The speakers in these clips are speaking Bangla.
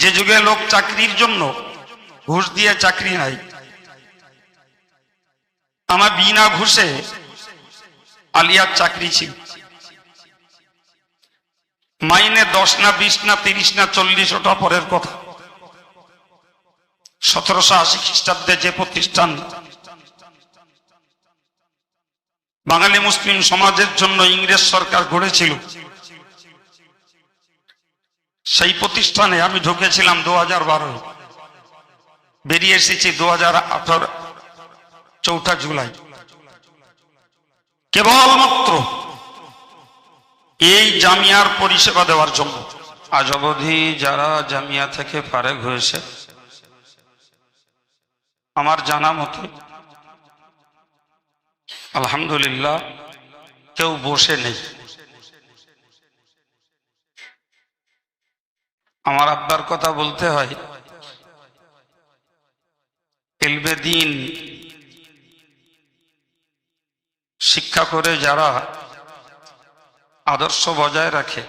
যে যুগে লোক চাকরির জন্য ঘুষ দিয়ে চাকরি নাই, আমার বিনা ঘুষে আলিয়ার চাকরি ছিল। মাইনে দশ না বিশ না তিরিশ না চল্লিশ, ওটা পরের কথা। সতেরোশো আশি খ্রিস্টাব্দে যে প্রতিষ্ঠান বাঙালি মুসলিম সমাজের জন্য ইংরেজ সরকার গড়েছিল সেই প্রতিষ্ঠানে আমি ঢুকেছিলাম দু হাজার বারোয় বেরিয়ে এসেছি দু হাজার আঠারো চৌঠা জুলাই। কেবলমাত্র এই জামিয়ার পরিষেবা দেওয়ার জন্য। আজ অবধি যারা জামিয়া থেকে ফারেক হয়েছে, আমার জানা মতে আলহামদুলিল্লাহ কেউ বসে নেই। আমার আব্বার কথা বলতে হয়। দিন শিক্ষা করে যারা আদর্শ বজায় রাখে,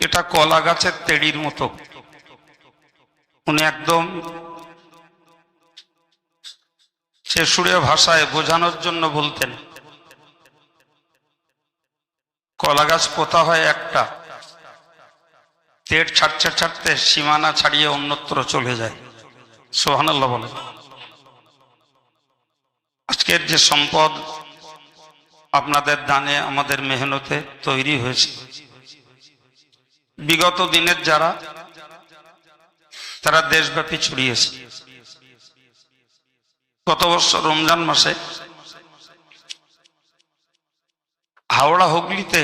এটা কলা গাছের তেড়ির মতো। উনি একদম সে ভাষায় বোঝানোর জন্য বলতেন, কলা গাছ পোতা হয় একটা। তেড় ছাড়তে ছাড়তে সীমানা ছাড়িয়ে অন্যত্র চলে যায়। সোহানাল্লাহ বলে। আজকের যে সম্পদ আপনাদের দানে, আমাদের মেহনতে তৈরি হয়েছে। বিগত দিনের যারা, তারা দেশব্যাপী ছড়িয়েছে। গত বছর রমজান মাসে হাওড়া হুগলিতে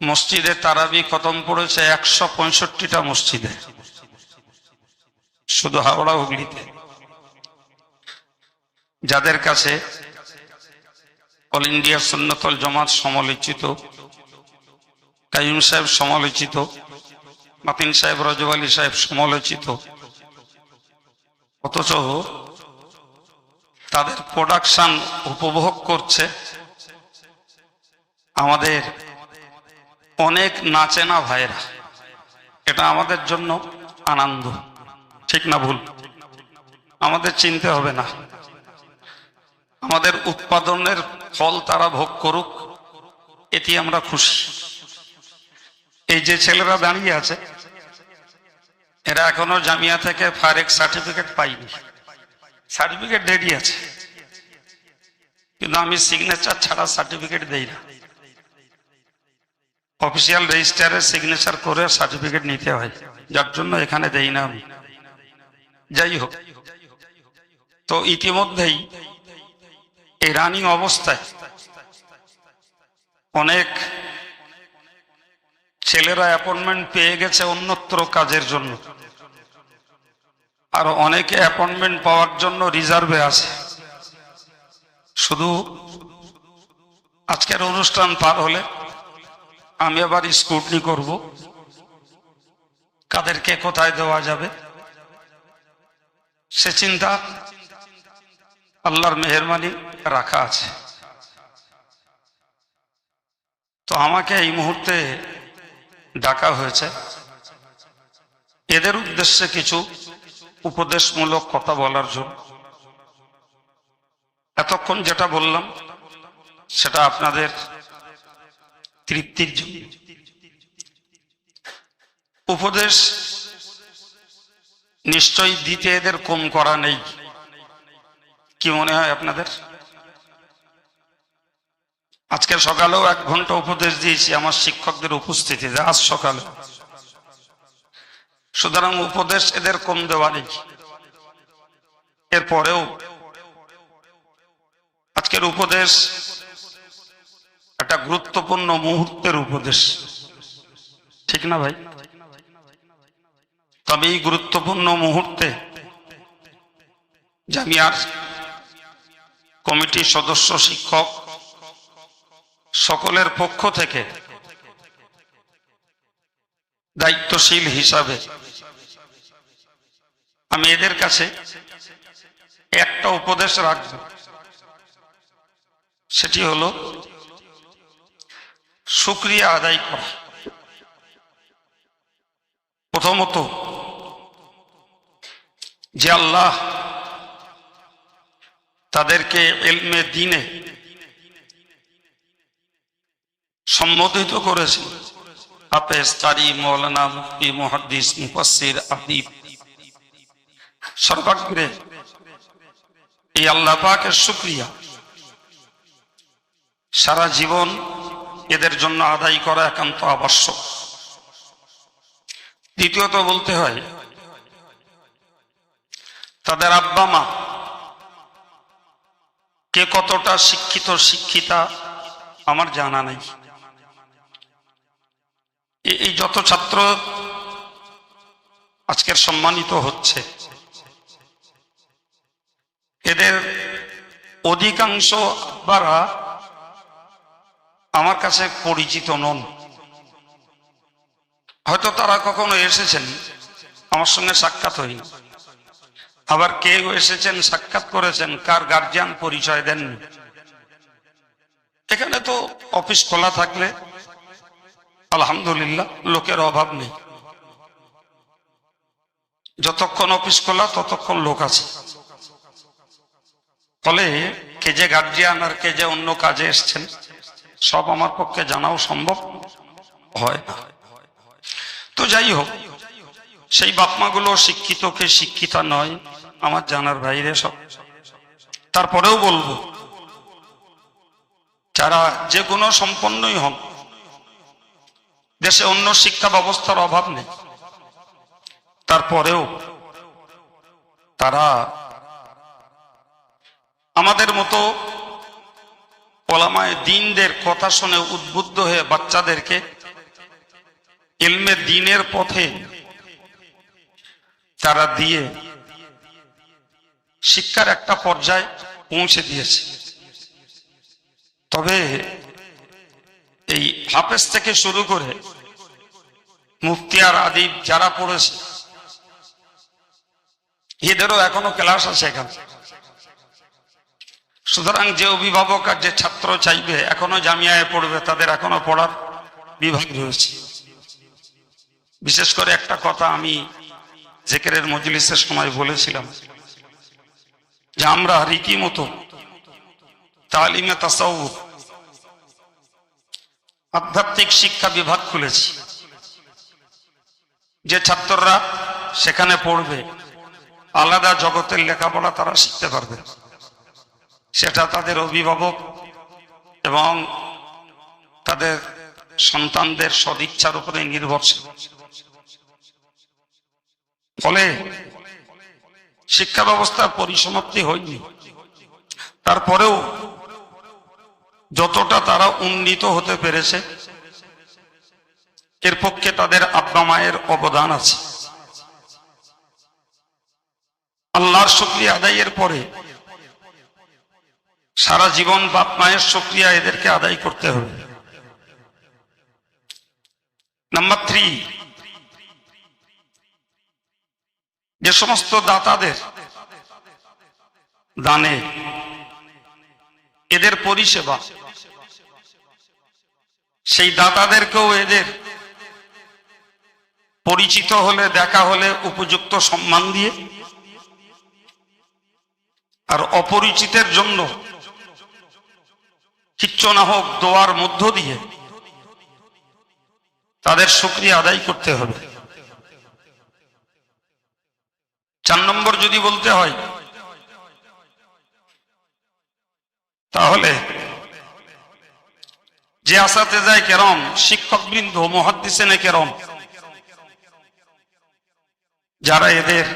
মসজিদে তারাবি খতম পড়েছে একশো পঁয়ষট্টিটা মসজিদে। শুধু হাওড়া হুগলিতে। যাদের কাছে অল ইন্ডিয়া সুন্নতল জমাত সমালোচিত কাইম সাহেব সমালোচিত, মাতিন সাহেব রজব আলী সাহেব সমালোচিত, অথচ তাদের প্রোডাকশন উপভোগ করছে আমাদের অনেক নাচে না ভাইরা এটা আমাদের জন্য আনন্দ। ঠিক না ভুল? আমাদের চিনতে হবে না। আমাদের উৎপাদনের ফল তারা ভোগ করুক, এটি আমরা খুশি। এই যে ছেলেরা দাঁড়িয়ে আছে, এরা এখনও জামিয়া থেকে ফারেক সার্টিফিকেট পাইনি সার্টিফিকেট রেডি আছে। কিন্তু আমি সিগনেচার ছাড়া সার্টিফিকেট দেই না। অফিসিয়াল রেজিস্টারে সিগনেচার করে সার্টিফিকেট নিতে হয়। যার জন্য এখানে দেই না আমি। যাই হোক। তো ইতিমধ্যেই এই রানিং অবস্থায় অনেক ছেলেরা অ্যাপয়েন্টমেন্ট পেয়ে গেছে অন্যত্র কাজের জন্য। আর অনেকে অ্যাপয়েন্টমেন্ট পাওয়ার জন্য রিজার্ভে আছে। শুধু আজকের অনুষ্ঠান পার হলে আমি আবার স্কুটনি করব। কাদেরকে কোথায় দেওয়া যাবে? সে চিন্তা আল্লাহর মেহরবানি রাখা আছে। তো আমাকে এই মুহূর্তে ডাকা হয়েছে। এদের উদ্দেশ্যে কিছু উপদেশমূলক কথা বলার জন্য। এতক্ষণ যেটা বললাম, সেটা আপনাদের তৃপ্তির জন্য। উপদেশ নিশ্চয়ই দিতে এদের কম করা নেই। কি মনে হয় আপনাদের? আজকে সকালেও এক ঘণ্টা উপদেশ দিয়েছি আমার শিক্ষকদের উপস্থিতিতে আজ সকালে। সুতরাং উপদেশ এদের কম দেওয়া নেই। এরপরেও আজকের উপদেশ একটা গুরুত্বপূর্ণ মুহূর্তের উপদেশ। ঠিক না ভাই? তবে এই গুরুত্বপূর্ণ মুহূর্তে জামিয়ার কমিটির সদস্য, শিক্ষক সকলের পক্ষ থেকে দায়িত্বশীল হিসাবে আমি এদের কাছে একটা উপদেশ রাখব। সেটি হলো শুক্রিয়া আদায় করা। প্রথমত, যে আল্লাহ তাদেরকে এলমে দিনে সম্বোধিত করেছেন। হাফেজ তারি মৌলানা মুফতি, মুহাদ্দিস, মুফাসসির আদিব সর্বাগ্রে এই আল্লাহ পাকের শুক্রিয়া। সারা জীবন এদের জন্য আদায় করা একান্ত আবশ্যক। দ্বিতীয়ত বলতে হয়, তাদের আব্বা মা কে কতটা শিক্ষিত, শিক্ষিতা, আমার জানা নেই। এই যত ছাত্র আজকের সম্মানিত হচ্ছে, এদের অধিকাংশ আব্বারা আমার কাছে পরিচিত নন। হয়তো তারা কখনো এসেছেন, আমার সঙ্গে সাক্ষাৎ হয়নি। আবার কেউ এসেছেন, সাক্ষাৎ করেছেন, কার গার্জিয়ান পরিচয় দেননি। এখানে তো অফিস খোলা থাকলে, আলহামদুলিল্লাহ, লোকের অভাব নেই। যতক্ষণ অফিস খোলা, ততক্ষণ লোক আছে। ফলে কে যে গার্জিয়ান আর কে যে অন্য কাজে এসছেন সব আমার পক্ষে জানাও সম্ভব হয় না। তো যাই হোক, সেই বাপমাগুলো শিক্ষিত কে শিক্ষিতা নয়, আমার জানার বাইরে সব। তারপরেও বলব, যারা যে কোনো সম্পন্নই হন, দেশে অন্য শিক্ষা ব্যবস্থার অভাব নেই, তারপরেও তারা আমাদের মতো ওলামায় দিনদের কথা শুনে উদ্বুদ্ধ হয়ে বাচ্চাদেরকে ইলমে দিনের পথে তারা দিয়ে শিক্ষার একটা পর্যায়ে পৌঁছে দিয়েছে। তবে এই হাফেজ থেকে শুরু করে মুফতি আর আদিব যারা পড়েছে, এদেরও এখনও ক্লাস আছে এখানে। সুতরাং যে অভিভাবক আর যে ছাত্র চাইবে, এখনও জামিয়ায় পড়বে, তাদের এখনও পড়ার বিভাগ রয়েছে। বিশেষ করে একটা কথা আমি জেকেরের মজলিসের সময় বলেছিলাম, যে আমরা রীতিমতো তালিমে তাসাউফ, আধ্যাত্মিক শিক্ষা বিভাগ খুলেছি। যে ছাত্ররা সেখানে পড়বে, আলাদা জগতের লেখাপড়া তারা শিখতে পারবে। সেটা তাদের অভিভাবক এবং তাদের সন্তানদের সদিচ্ছার উপরে নির্ভরশীল। ফলে শিক্ষা ব্যবস্থার পরিসমাপ্তি হয়নি। তারপরেও যতটা তারা উন্নীত হতে পেরেছে, এর পক্ষে তাদের আব্বা মায়ের অবদান আছে। আল্লাহর শুক্রিয়া আদায়ের পরে সারা জীবন বাপ মায়ের শুক্রিয়া এদেরকে আদায় করতে হবে। নাম্বার থ্রি যে সমস্ত দাতাদের দানে, এদের পরিষেবা, সেই দাতাদেরকেও এদের পরিচিত হলে, দেখা হলে, উপযুক্ত সম্মান দিয়ে, আর অপরিচিতের জন্য কিচ্ছু না হোক, দোয়ার মধ্য দিয়ে তাদের শুক্রিয়া আদায় করতে হবে। চার নম্বর যদি বলতে হয়, তাহলে যে আসাতে যায় কেরম শিক্ষক বৃন্দ মহাদ্দিসেনে কেরম, যারা এদের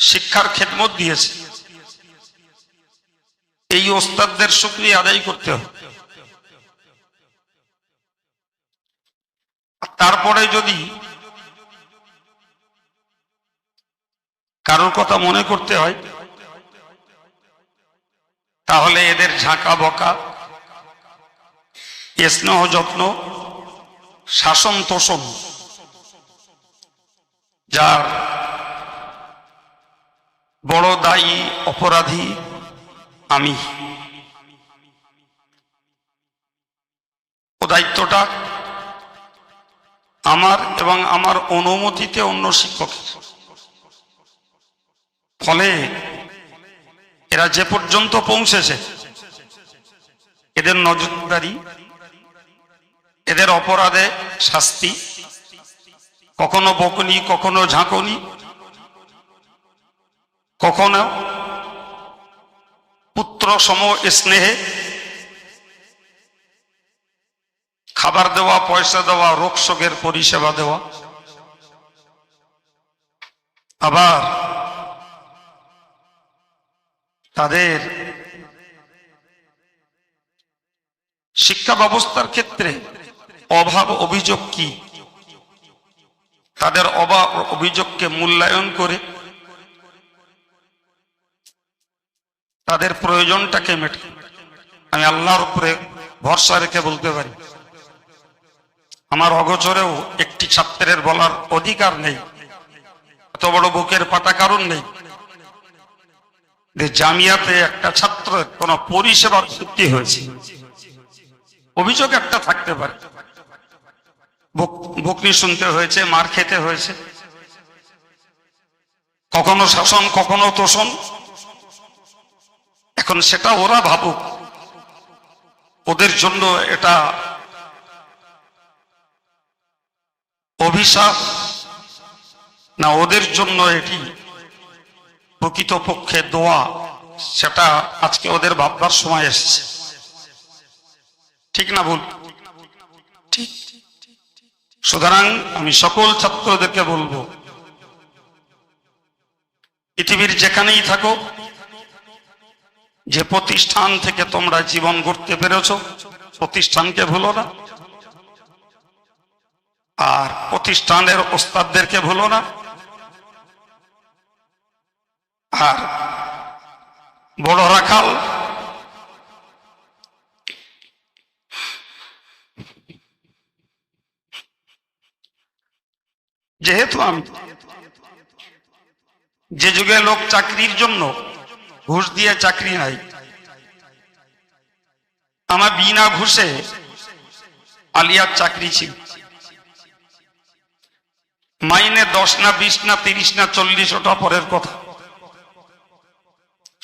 শিক্ষার খেদমত দিয়েছে। এই ওস্তাদদের শুক্রিয়া আদায় করতে হবে। তারপরে যদি কারোর কথা মনে করতে হয়, তাহলে এদের ঝাঁকা বকা স্নেহ যত্ন, শাসন তোষণ, যার বড় দায়ী অপরাধী আমি। ও দায়িত্বটা আমার এবং আমার অনুমতিতে অন্য শিক্ষকের। ফলে এরা যে পর্যন্ত পৌঁছেছে, এদের নজরদারি, এদের অপরাধে শাস্তি, কখনো বকুনি, কখনো ঝাঁকুনি, কখনো পুত্র সম স্নেহে খাবার দেওয়া, পয়সা দেওয়া, রোগ শোকের পরিষেবা দেওয়া। আবার তাদের শিক্ষা ব্যবস্থার ক্ষেত্রে অভাব, অভিযোগ কি? তাদের অভাব, অভিযোগকে মূল্যায়ন করে তাদের প্রয়োজনটাকে মেটে আমি আল্লাহর উপরে ভরসা রেখে বলতে পারি। আমার অগোচরেও একটি ছাত্রের বলার অধিকার নেই। এত বড় বুকের পাতা কারণ নেই? যে জামিয়াতে একটা ছাত্র কোন পরিষেবার ক্ষতি হয়েছে। অভিযোগ একটা থাকতে পারে। বক- বকরি শুনতে হয়েছে, মার খেতে হয়েছে। কখনো শাসন, কখনো তোষণ এখন সেটা ওরা ভাবুক। ওদের জন্য এটা অভিশাপ। না, ওদের জন্য এটি প্রকৃতপক্ষে দোয়া। সেটা আজকে ওদের ভাববার সময় এসেছে। ঠিক না ভুল? সুতরাং আমি সকল ছাত্রদেরকে বলব, পৃথিবীর যেখানেই থাকো যে প্রতিষ্ঠান থেকে তোমরা জীবন গড়তে পেরেছ, প্রতিষ্ঠানকে ভুলো না। আর প্রতিষ্ঠানের ওস্তাদদেরকে ভুলো না। আর বড় রাখাল, যেহেতু আমি যে যুগে লোক চাকরির জন্য ঘুষ দিয়ে চাকরি নাই। আমার বিনা ঘুষে আলিয়ার চাকরি ছিল। মাইনে দশ না বিশ না তিরিশ না চল্লিশ, ওটা পরের কথা।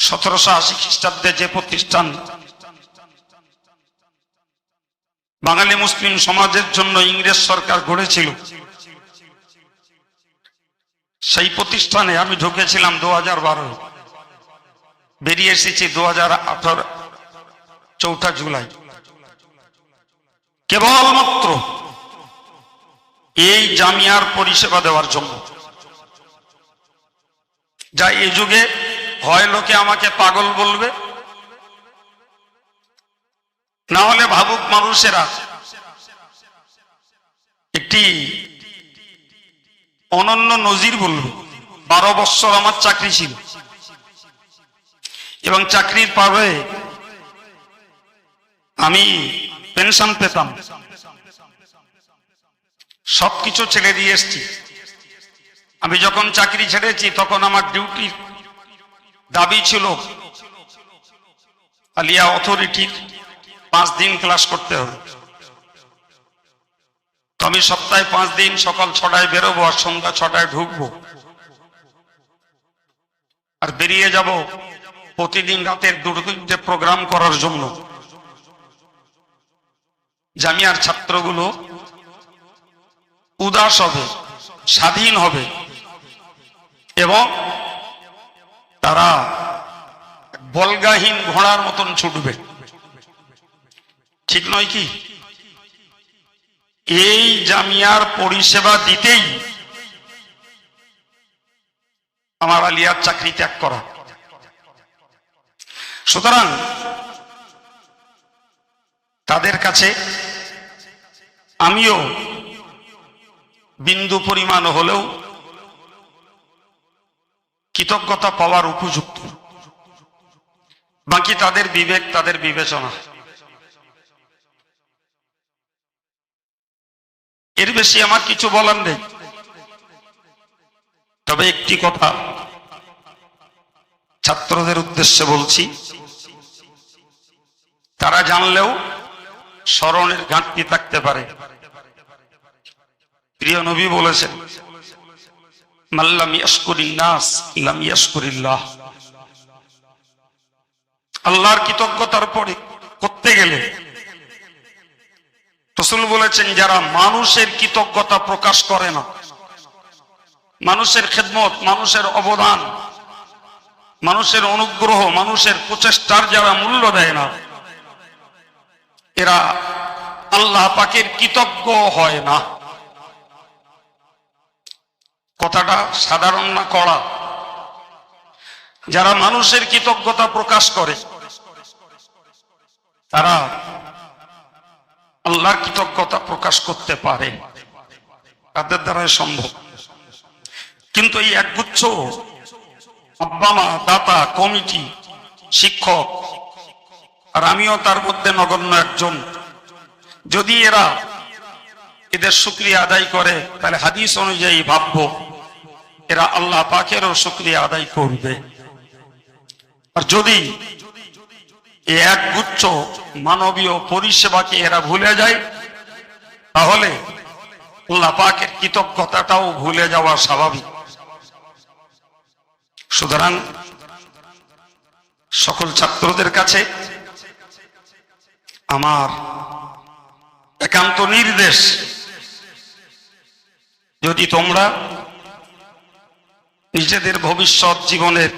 সতেরোশো আশি খ্রিস্টাব্দে যে প্রতিষ্ঠান বাঙালি মুসলিম সমাজের জন্য ইংরেজ সরকার গড়েছিল, সেই প্রতিষ্ঠানে আমি ঢুকেছিলাম দু হাজার বারো বেরিয়ে এসেছি দু হাজার আঠারো চৌঠা জুলাই। কেবলমাত্র এই জামিয়ার পরিষেবা দেওয়ার জন্য। যা এই যুগে হয় লোকে আমাকে পাগল বলবে। না হলে ভাবুক মানুষেরা একটি অনন্য নজির বলবে। বারো বৎসর আমার চাকরি ছিল। এবং চাকরির পাবে আমি পেনশন পেতাম। সবকিছু ছেড়ে দিয়ে এসছি। আমি যখন চাকরি ছেড়েছি, তখন আমার ডিউটির দাবি ছিল, আলিয়া অথরিটির পাঁচ দিন ক্লাস করতে হবে। আমি সপ্তাহে পাঁচ দিন সকাল ছটায় বেরোবো আর সন্ধ্যা ছটায় ঢুকবো। আর বেরিয়ে যাব প্রতিদিন রাতের দুটো প্রোগ্রাম করার জন্য। জামিয়ার ছাত্রগুলো উদাস হবে, স্বাধীন হবে এবং তারা বলগাহীন ঘোড়ার মতন ছুটবে। ঠিক নয় কি? এই জামিয়ার পরিষেবা দিতেই আমার আলিয়ার চাকরি ত্যাগ করা। সুতরাং তাদের কাছে আমিও বিন্দু পরিমাণ হলেও কৃতজ্ঞতা পাওয়ার উপযুক্ত। বাকি তাদের বিবেক, তাদের বিবেচনা। এর বেশি আমার কিছু বলার নেই। তবে একটি কথা ছাত্রদের উদ্দেশ্যে বলছি। তারা জানলেও স্মরণের ঘাটতি থাকতে পারে। প্রিয় নবী বলেছেন মাল্লাম আল্লাহর কৃতজ্ঞতার পরে করতে গেলে রসুল বলেছেন, যারা মানুষের কৃতজ্ঞতা প্রকাশ করে না, মানুষের খেদমত, মানুষের অবদান, মানুষের অনুগ্রহ, মানুষের প্রচেষ্টার যারা মূল্য দেয় না এরা আল্লাহ পাকের কৃতজ্ঞ হয় না। কথাটা সাধারণ না করা যারা মানুষের কৃতজ্ঞতা প্রকাশ করে, তারা আল্লাহর কৃতজ্ঞতা প্রকাশ করতে পারে। তাদের দ্বারাই সম্ভব। কিন্তু এই একগুচ্ছ আব্বা মা দাতা, কমিটি, শিক্ষক আর আমিও তার মধ্যে নগণ্য একজন। যদি এরা এদের শুক্রিয়া আদায় করে, তাহলে হাদিস অনুযায়ী ভাববো, এরা আল্লাহ পাকেরও শুক্রিয়া আদায় করবে। আর যদি এই একগুচ্ছ মানবীয় পরিষেবাকে এরা ভুলে যায়, তাহলে আল্লাহ পাকের কৃতজ্ঞতাটাও ভুলে যাওয়া স্বাভাবিক। সুতরাং সকল ছাত্রদের কাছে আমার একান্ত নির্দেশ। যদি তোমরা নিজেদের ভবিষ্যৎ জীবনের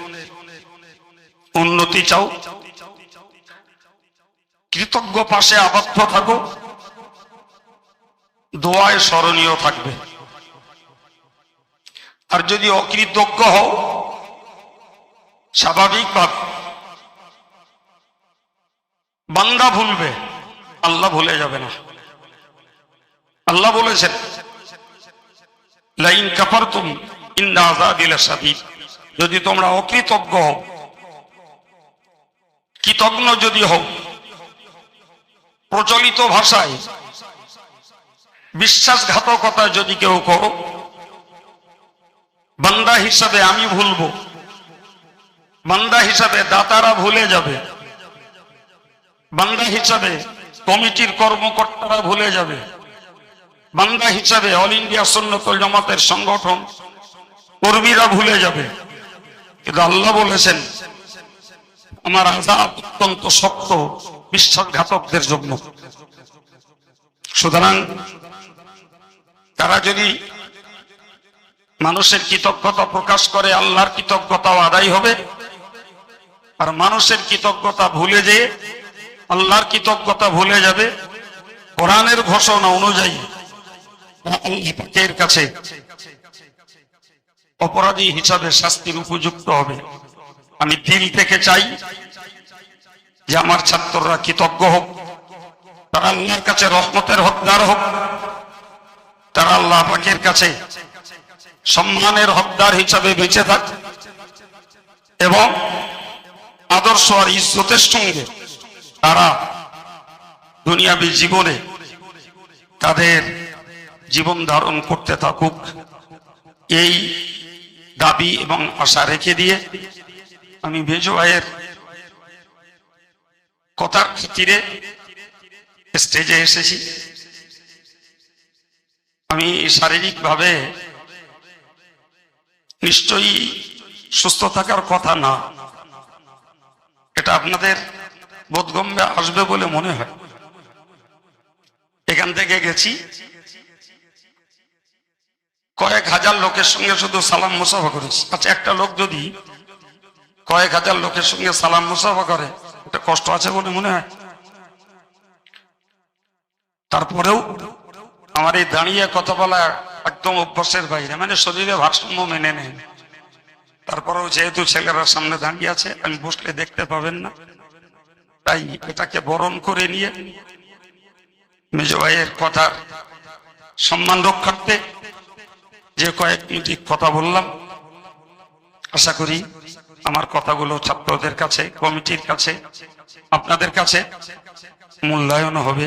উন্নতি চাও, কৃতজ্ঞ পাশে আবদ্ধ থাকো, দোয়ায় স্মরণীয় থাকবে। আর যদি অকৃতজ্ঞ হও, স্বাভাবিকভাবে বান্দা ভুলবে, আল্লাহ ভুলে যাবে না। আল্লাহ বলেছেন, লাইন কাপার তুমি ইন্দা আজাদিলা সাদিদ যদি তোমরা অকৃতজ্ঞ হও, কৃতজ্ঞ যদি হও, প্রচলিত ভাষায় বিশ্বাসঘাতকতা যদি কেউ করো, বান্দা হিসাবে আমি ভুলবো, বান্দা হিসাবে দাতারা ভুলে যাবে। বান্দা হিসাবে কমিটির কর্মকর্তারা ভুলে যাবে। বাংলা হিসাবে অল ইন্ডিয়া সন্ন্যতল জামাতের সংগঠন কর্মীরা ভুলে যাবে। কিন্তু আল্লাহ বলেছেন, আমার আজাব অত্যন্ত শক্ত বিশ্বাসঘাতকদের জন্য। সুতরাং তারা যদি মানুষের কৃতজ্ঞতা প্রকাশ করে, আল্লাহর কৃতজ্ঞতাও আদায় হবে। আর মানুষের কৃতজ্ঞতা ভুলে যেয়ে আল্লাহর কৃতজ্ঞতা ভুলে যাবে। কোরআনের ঘোষণা অনুযায়ী কাছে অপরাধী হিসাবে শাস্তির উপযুক্ত হবে। আমি দিল থেকে চাই যে আমার ছাত্ররা কৃতজ্ঞ হোক, তারা আল্লাহর কাছে রহমতের হকদার হোক, তারা আল্লাহ পাকের কাছে সম্মানের হকদার হিসাবে বেঁচে থাক এবং আদর্শ আর ইজ্জতের সঙ্গে তারা দুনিয়াবী জীবনে তাদের জীবন ধারণ করতে থাকুক, এই দাবি এবং আশা রেখে দিয়ে আমি বেজু ভাইয়ের কথার খাতিরে স্টেজে এসেছি। আমি শারীরিকভাবে নিশ্চয়ই সুস্থ থাকার কথা না, এটা আপনাদের বোধগম্যে আসবে বলে মনে হয়। এখান থেকে গেছি। কয়েক হাজার লোকের সঙ্গে শুধু সালাম মুসাফা করেছি আচ্ছা একটা লোক যদি কয়েক হাজার লোকের সঙ্গে সালাম মুসাফা করে এটা কষ্ট আছে বলে মনে হয়? তারপরেও আমার এই দাঁড়িয়ে কথা বলা একদম অভ্যাসের বাইরে মানে শরীরে ভারসাম্য মেনে নেয়। তারপরেও যেহেতু ছেলেরা সামনে দাঁড়িয়ে আছে, আমি বসলে দেখতে পাবেন না। তাই এটাকে বরণ করে নিয়ে মেজ ভাইয়ের কথার সম্মান রক্ষার্থে যে কয়েক মিনিট কথা বললাম। আশা করি আমার কথাগুলো ছাত্রদের কাছে, কমিটির কাছে, আপনাদের কাছে মূল্যায়ন হবে।